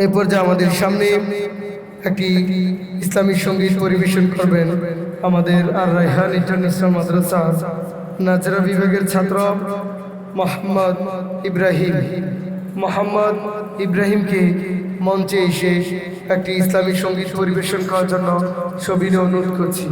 এই পর্যায়ে আমাদের সামনে একটি ইসলামী সংগীত পরিবেশন করবেন আমাদের আর রায়হান ইন্টারন্যাশনাল মাদ্রাসা, নাজরা বিভাগের ছাত্র মোহাম্মদ ইব্রাহিম। মোহাম্মদ ইব্রাহিমকে মঞ্চে এসে একটি ইসলামী সংগীত পরিবেশন করার জন্য সবিনে অনুরোধ করছি।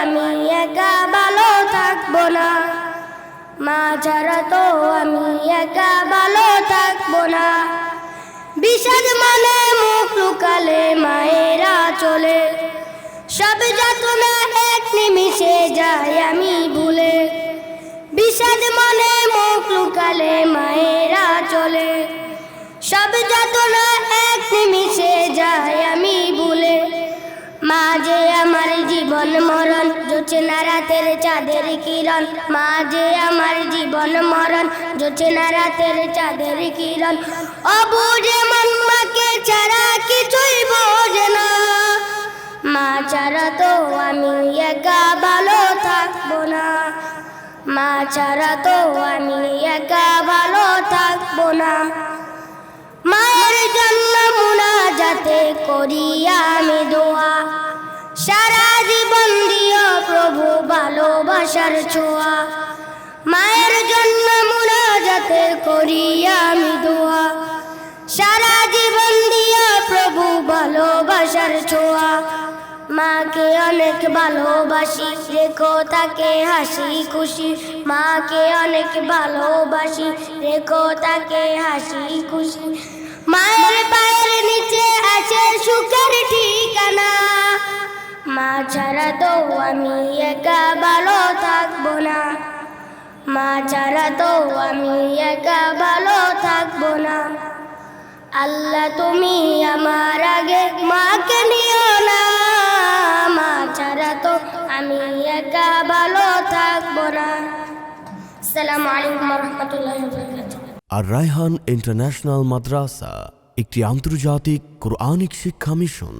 আমি একা ভালো থাকব না। মা ছাড়া তো আমি একা ভালো থাকব না। বিষাদ মানে মুখ লুকালে মায়েরা চলে। সব যাতনা এক নিমিষে যায় আমি ভুলে। বিষাদ মনে মুখ লুকালে মায়েরা জীবন মরণ জোচনা রাতের চাঁদের কিরণ। মা যে আমার জীবন মরণ জোচনা রাতের চাঁদের কিরণ। অবুঝে মন মাকে ছাড়া কিছুই বোঝে না। মা ছাড়া তো আমি একা ভালো থাকব না। মা ছাড়া তো আমি একা ভালো থাকব না। মায়ের জন্য মুনা যাতে করি ভালোবাসার ছোঁয়া। মায়ের জন্য মুনা যাতে করি আমি দোয়া। সারা জীবন দিও প্রভু ভালোবাসার ছোঁয়া। মাকে অনেক ভালোবাসি, রেখো তাকে হাসি খুশি। মাকে অনেক ভালোবাসি, রেখো তাকে হাসি খুশি। মায়ের পায়ের নিচে আছে মা ছাড়া তো আমি একা ভালো থাকব না। মা ছাড়া তো আমি একা ভালো থাকব না। আল্লাহ তুমি আমার আগে মাকে নিও না। মা ছাড়া তো আমি একা ভালো থাকব না। আসসালামু আলাইকুম রহমতুল্লাহ আর রায়হান ইন্টারন্যাশনাল মাদ্রাসা, একটি আন্তর্জাতিক কোরআনিক শিক্ষা মিশন।